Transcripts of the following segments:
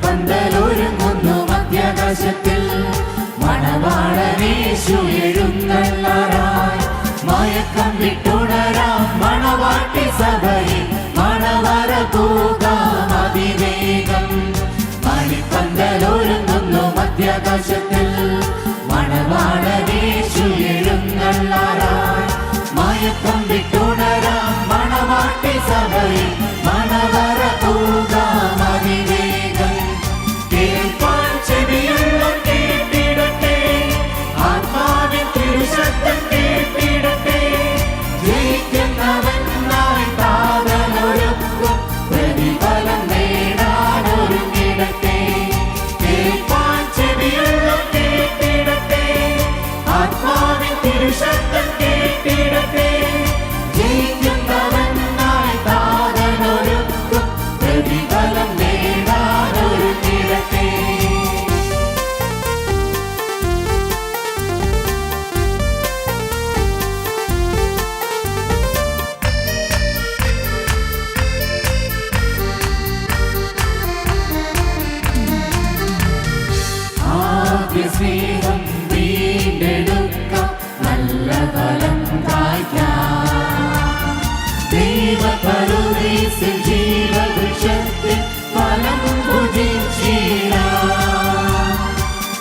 പന്തലൊരുങ്ങുന്നു മധ്യാകാശത്തിൽ. മണവാളനേശു എഴുന്നള്ളാറായി. മയക്കം വിട്ടുണരാം മണവാട്ടി സഭയിൽ. സ്നേഹം വീണ്ടെടുക്കാം. നല്ല ഫലം കായ്ക്കാം. ദൈവപരുദീസിൽ ജീവവൃക്ഷത്തിൽ ഫലം ഭുജിച്ചിടാം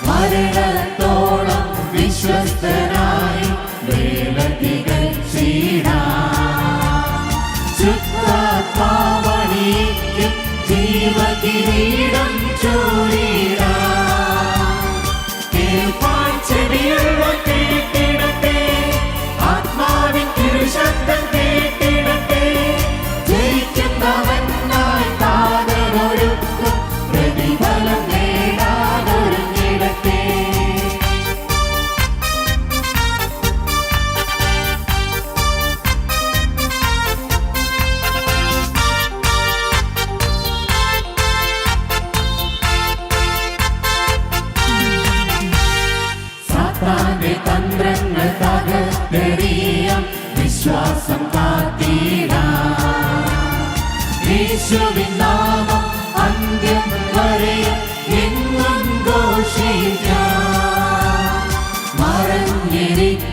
മരണത്തോളം വിശ്വസ്തനായി വേല തികച്ചിടാം ചുറ്റാത്മാവണിക്കും ജീവകിരീടം ചൂടിടാം you want to be യേശുവിൻ നാമം അന്ത്യം വരെയും എങ്ങും മറഞ്ഞിരിക്കും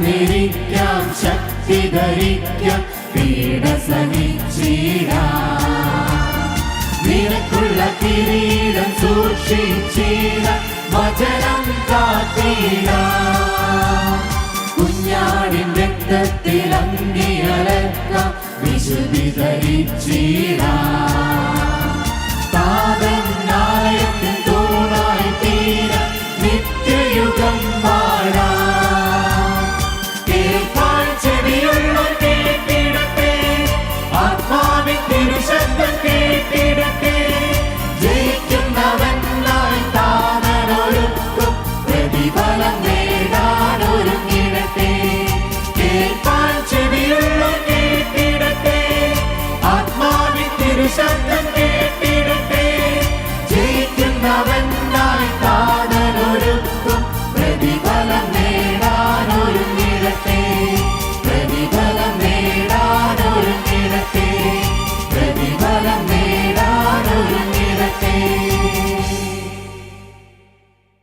നിരിക്കാം ശക്തി ധരിക്കാം പീഡ സഹിച്ചിടാം നിനക്കുള്ള കിരീടം സൂക്ഷിച്ചിട വചനം കാത്തിട. കുഞ്ഞാടിൻ രക്തത്തിൽ അങ്കിയലക്കാം വിശുദ്ധി ധരിച്ചിടാം. പാദം